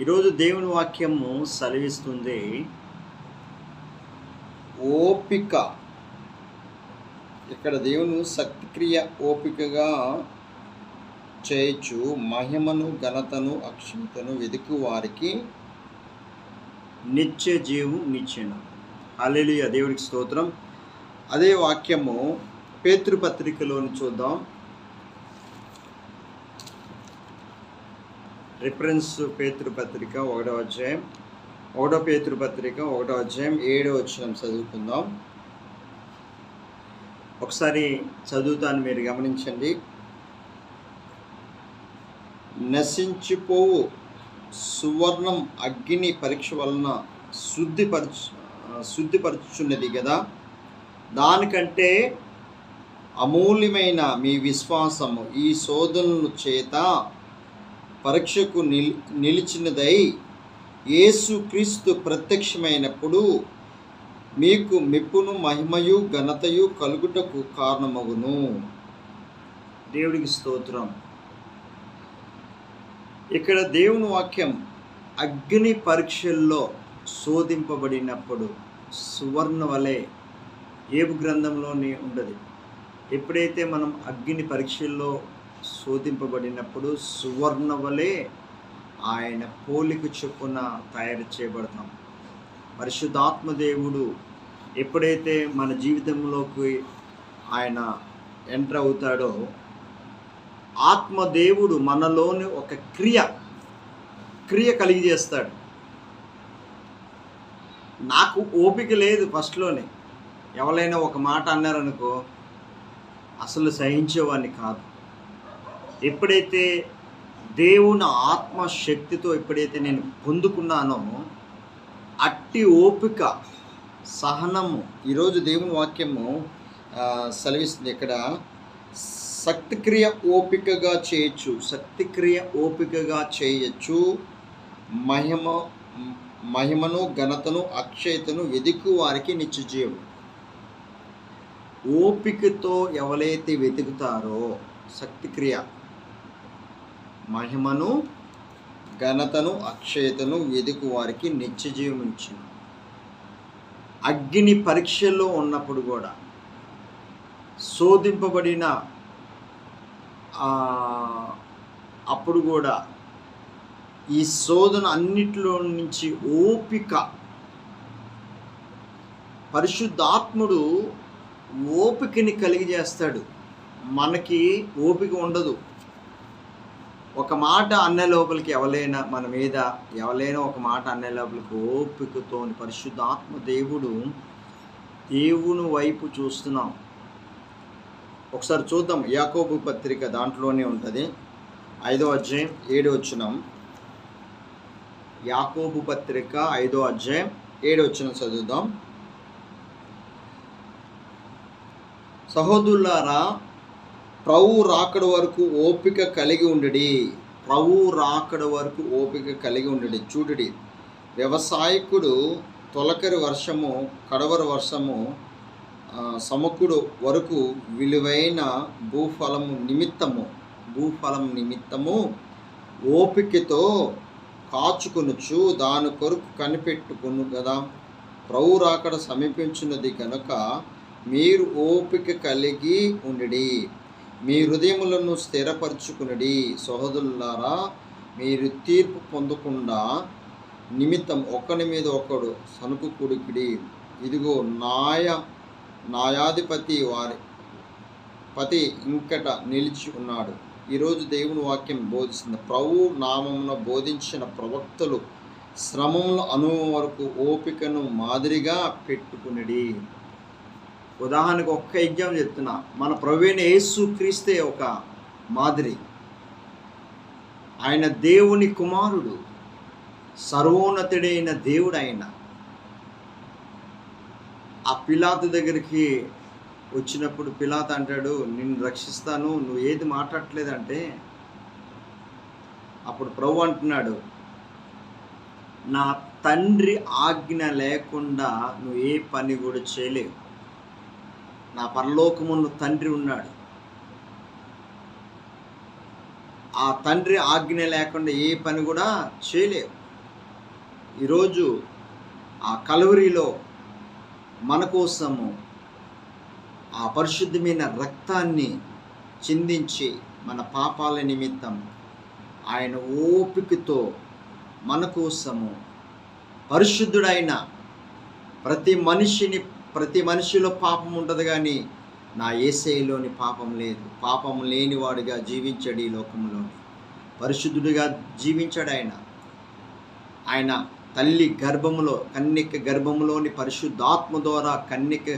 ఈరోజు దేవుని వాక్యము సెలవిస్తుంది ఓపిక. ఇక్కడ దేవుని శక్తిక్రియ ఓపికగా చేయొచ్చు. మహిమను ఘనతను అక్షితను వెతుకు వారికి నిత్య జీవం నిచ్చెను అల్లెలియ దేవుడికి స్తోత్రం. అదే వాక్యము పేతృపత్రికలోని చూద్దాం. రిఫరెన్స్ పేతృపత్రిక ఒకటో అధ్యాయం. ఒకటో పేతృపత్రిక ఒకటో అధ్యాయం ఏడో వచ్చిన చదువుకుందాం. ఒకసారి చదువుతాను మీరు గమనించండి. నశించిపోవు సువర్ణం అగ్ని పరీక్ష వలన శుద్ధిపరచు శుద్ధిపరచున్నది కదా. దానికంటే అమూల్యమైన మీ విశ్వాసము ఈ శోధనల చేత పరీక్షకు నిల్ నిలిచినదై యేసుక్రీస్తు ప్రత్యక్షమైనప్పుడు మీకు మెప్పును మహిమయు ఘనతయు కలుగుటకు కారణమగును. దేవుడికి స్తోత్రం. ఇక్కడ దేవుని వాక్యం అగ్ని పరీక్షల్లో శోధింపబడినప్పుడు సువర్ణ వలె ఏబు గ్రంథంలోనే ఉండదు. ఎప్పుడైతే మనం అగ్ని పరీక్షల్లో శోధింపబడినప్పుడు సువర్ణ వలె ఆయన పోలిక చొప్పున తయారు చేయబడతాం. పరిశుద్ధాత్మ దేవుడు ఎప్పుడైతే మన జీవితంలోకి ఆయన ఎంటర్ అవుతాడో ఆత్మదేవుడు మనలోని ఒక క్రియ క్రియ కలిగి చేస్తాడు. నాకు ఓపిక లేదు ఫస్ట్లోనే. ఎవరైనా ఒక మాట అన్నారనుకో అసలు సహించేవాడిని కాదు. ఎప్పుడైతే దేవుని ఆత్మశక్తితో ఎప్పుడైతే నేను పొందుకున్నానో అట్టి ఓపిక సహనము ఈరోజు దేవుని వాక్యము సెలవిస్తుంది ఇక్కడ. శక్తిక్రియ ఓపికగా చేయొచ్చు శక్తిక్రియ ఓపికగా చేయొచ్చు. మహిమ మహిమను ఘనతను అక్షయతను వెతుకు వారికి నిత్యజీవం. ఓపికతో ఎవరైతే వెతుకుతారో శక్తిక్రియ మహిమను ఘనతను అక్షయతను ఎదుగు వారికి నిత్యజీవం ఇచ్చింది అగ్ని పరీక్షల్లో ఉన్నప్పుడు కూడా శోధింపబడిన అప్పుడు కూడా ఈ శోధన అన్నిటిలో నుంచి ఓపిక పరిశుద్ధాత్ముడు ఓపికని కలిగజేస్తాడు మనకి ఓపిక ఉండదు. ఒక మాట అన్న లోపలికి ఎవరైనా మన మీద ఎవరైనా ఒక మాట అన్న లోపలికి ఓపికతో పరిశుద్ధాత్మ దేవుడు దేవుని వైపు చూస్తున్నాం. ఒకసారి చూద్దాం. యాకోబు పత్రిక దాంట్లోనే ఉంటుంది. ఐదో అధ్యాయం ఏడు వచ్చినాం యాకోబు పత్రిక ఐదో అధ్యాయం ఏడు వచ్చిన చదువుదాం. సహోదరులారా ప్రభు రాకడ వరకు ఓపిక కలిగి ఉండడి. ప్రభు రాకడ వరకు ఓపిక కలిగి ఉండడి. చూడడి వ్యవసాయకుడు తొలకరి వర్షము కడవరి వర్షము సమకుడు వరకు విలువైన భూఫలము నిమిత్తము భూఫలం నిమిత్తము ఓపికతో కాచుకొనుచు దాని కొరకు కనిపెట్టుకును కదా ప్రభు రాకడ సమీపించినది కనుక మీరు ఓపిక కలిగి ఉండడి. మీ హృదయములను స్థిరపరచుకునడి. సహోదరులారా మీరు తీర్పు పొందకుండా నిమిత్తం ఒకని మీద ఒకడు సనుకు కుడికిడి. ఇదిగో నాయ న్యాయాధిపతి వారి పతి ఇంకట నిలిచి ఉన్నాడు. ఈరోజు దేవుని వాక్యం బోధిస్తుంది. ప్రభు నామమున బోధించిన ప్రవక్తలు శ్రమముల అనుభవం వరకు ఓపికను మాదిరిగా పెట్టుకునిడి. ఉదాహరణకు ఒక్క ఎగ్జామ్ చెప్తున్నా. మన ప్రవీణ యేసు క్రీస్తే ఒక మాదిరి. ఆయన దేవుని కుమారుడు. సర్వోన్నతుడైన దేవుడు ఆయన. ఆ పిలాతు దగ్గరికి వచ్చినప్పుడు పిలాత్ అంటాడు నిన్ను రక్షిస్తాను నువ్వు ఏది మాట్లాడలేదంటే అప్పుడు ప్రభు అంటున్నాడు నా తండ్రి ఆజ్ఞ లేకుండా నువ్వు ఏ పని కూడా చేయలేవు. నా పరలోకమును తండ్రి ఉన్నాడు. ఆ తండ్రి ఆజ్ఞ లేకుండా ఏ పని కూడా చేయలేవు ఈరోజు ఆ కలువరిలో మన కోసము ఆ పరిశుద్ధమైన రక్తాన్ని చిందించి మన పాపాల నిమిత్తం ఆయన ఓపికతో మన కోసము పరిశుద్ధుడైన ప్రతి మనిషిని ప్రతి మనిషిలో పాపం ఉంటుంది కానీ నా ఏసైలోని పాపం లేదు. పాపం లేనివాడుగా జీవించాడు ఈ లోకంలో పరిశుద్ధుడిగా జీవించాడు ఆయన. ఆయన తల్లి గర్భములో కన్యక గర్భములోని పరిశుద్ధాత్మ ద్వారా కన్యక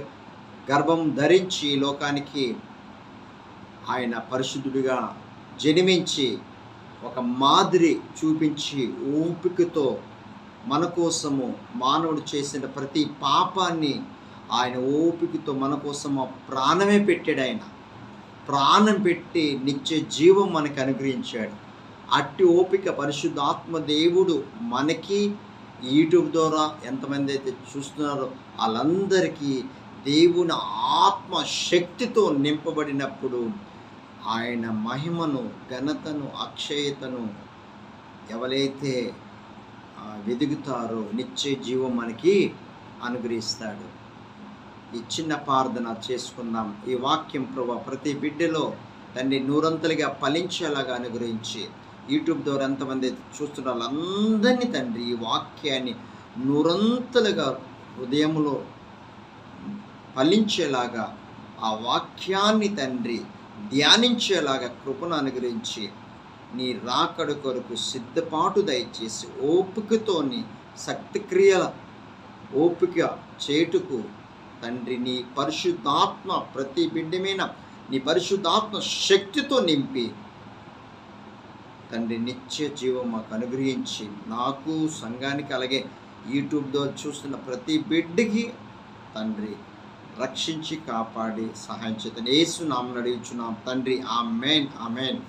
గర్భం ధరించి లోకానికి ఆయన పరిశుద్ధుడిగా జన్మించి ఒక మాదిరి చూపించి ఓపికతో మన కోసము మానవుడు చేసిన ప్రతి పాపాన్ని ఆయన ఓపికతో మన కోసం ఆ ప్రాణమే పెట్టాడు ఆయన. ప్రాణం పెట్టి నిత్య జీవం మనకు అనుగ్రహించాడు. అట్టి ఓపిక పరిశుద్ధ ఆత్మ దేవుడు మనకి యూట్యూబ్ ద్వారా ఎంతమంది అయితే చూస్తున్నారో వాళ్ళందరికీ దేవుని ఆత్మ శక్తితో నింపబడినప్పుడు ఆయన మహిమను ఘనతను అక్షయతను ఎవరైతే వెదుగుతారో నిత్య జీవం మనకి అనుగ్రహిస్తాడు. ఈ చిన్న ప్రార్థన చేసుకుందాం. ఈ వాక్యం ప్రభు ప్రతి బిడ్డలో తండ్రి నూరంతలుగా ఫలించేలాగా అనుగ్రహించి యూట్యూబ్ ద్వారా ఎంతమంది చూస్తున్న వాళ్ళందరినీ తండ్రి ఈ వాక్యాన్ని నూరంతలుగా హృదయంలో ఫలించేలాగా ఆ వాక్యాన్ని తండ్రి ధ్యానించేలాగా కృపను అనుగ్రహించి నీ రాకడు కొరకు సిద్ధపాటు దయచేసి ఓపికతోని శక్తిక్రియల ఓపిక చేటుకు తండ్రి నీ పరిశుద్ధాత్మ ప్రతి బిడ్డ మీద నీ పరిశుద్ధాత్మ శక్తితో నింపి. తండ్రి నిత్య జీవం మాకు అనుగ్రహించి నాకు సంఘానికి అలాగే యూట్యూబ్లో చూస్తున్న ప్రతి బిడ్డకి తండ్రి రక్షించి కాపాడి సహాయం చేత యేసు నామం నడిచున్నాం తండ్రి ఆ మెయిన్ ఆ మెయిన్